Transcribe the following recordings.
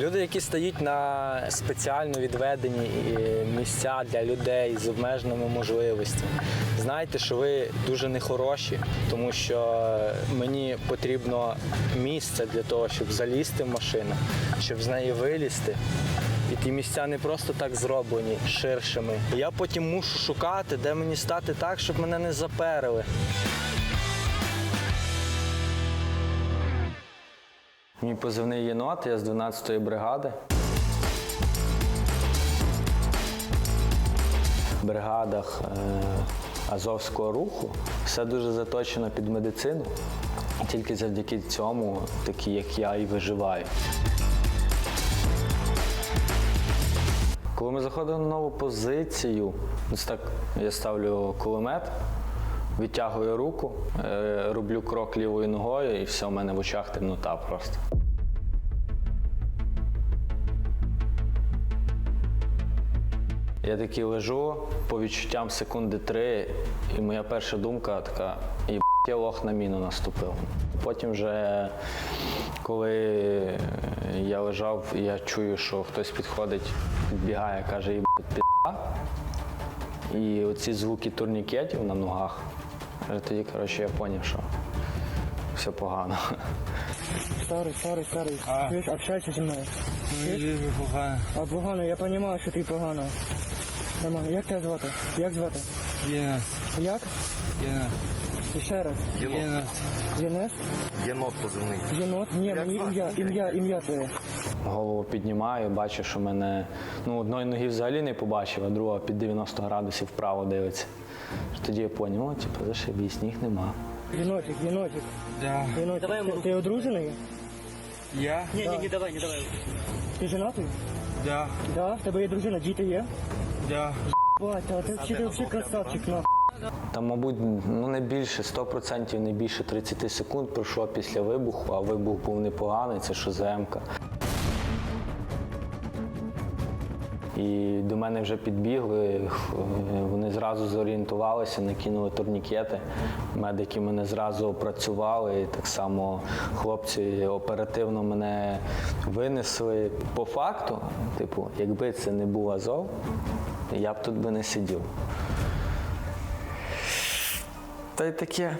Люди, які стоять на спеціально відведені е, місця для людей з обмеженими можливостями, знайте, що ви дуже нехороші, тому що мені потрібно місце для того, щоб залізти в машину, щоб з неї вилізти. І ті місця не просто так зроблені ширшими. Я потім мушу шукати, де мені стати так, щоб мене не заперили. Мій позивний єнот, я з 12-ї бригади. В бригадах е, Азовського руху все дуже заточено під медицину. Тільки завдяки цьому, такі як я, і виживаю. Коли ми заходимо на нову позицію, ось так я ставлю кулемет, відтягую руку, е, роблю крок лівою ногою і все, у мене в очах темнота просто. Я такий лежу по відчуттям секунди три, і моя перша думка така: «Єб, я лох на міну наступив. Потім вже коли я лежав, я чую, що хтось підходить, підбігає, каже, «Єб, піда. І оці звуки турнікетів на ногах. Вже Тоді, коротше, я зрозумів, що все погано. Старый, старый, старый. Слышь, общайся со мною. погано. А погано, я розумію, що ти погано. Нормально. Як тебе звати? Як звати? Єнас, Як? Єнас, І ще раз. Єнас. Єнес? Єнот позивний. Єнот? Ні, мені ім'я, ім'я, ім'я твоє. Голову піднімаю, бачу, що мене ну, одної ноги взагалі не побачив, а друга під 90 градусів вправо дивиться. Тоді я зрозумів, о, типу, зашибісь, ніг нема. Єнотик, єнотик. Да. Єнотик. Давай ти, ти одружений? Я? Ні, ні, не давай, не давай. Ти женатий? Да. Да, в тебе є дружина, діти є? Да. Бать, а ти вчитель взагалі красавчик, на. Там, мабуть, ну не більше 100%, не більше 30 секунд пройшло після вибуху, а вибух був непоганий, це шоземка. І до мене вже підбігли, е, вони зразу зорієнтувалися, накинули турнікети. Медики мене зразу опрацювали. І так само хлопці оперативно мене винесли. По факту, типу, якби це не був Азов, я б тут би не сидів. Та й таке.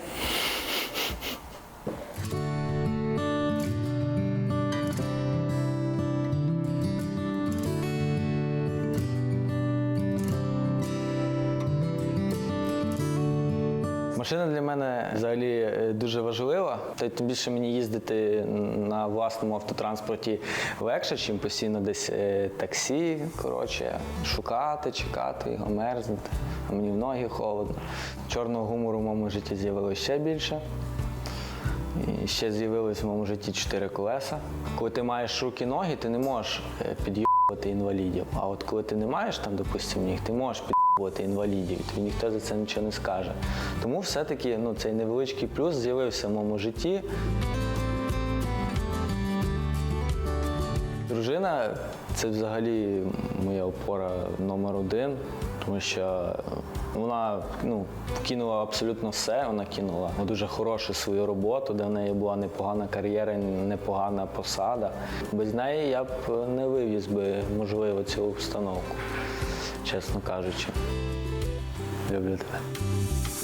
Машина для мене взагалі е, дуже важлива. Та тим більше мені їздити на власному автотранспорті легше, чим постійно десь е, таксі, коротше, шукати, чекати його, мерзнути. А мені в ноги холодно. Чорного гумору в моєму житті з'явилося ще більше. І ще з'явилось в моєму житті чотири колеса. Коли ти маєш руки ноги, ти не можеш е, під'їбувати інвалідів. А от коли ти не маєш там, допустимо, ніг, ти можеш під'їбувати інвалідів, тобі ніхто за це нічого не скаже. Тому все-таки ну, цей невеличкий плюс з'явився в моєму житті. Дружина це взагалі моя опора номер один, тому що вона ну, кинула абсолютно все. Вона кинула дуже хорошу свою роботу, де в неї була непогана кар'єра, непогана посада. Без неї я б не вивіз би, можливо, цю установку, чесно кажучи. Люблю тебе.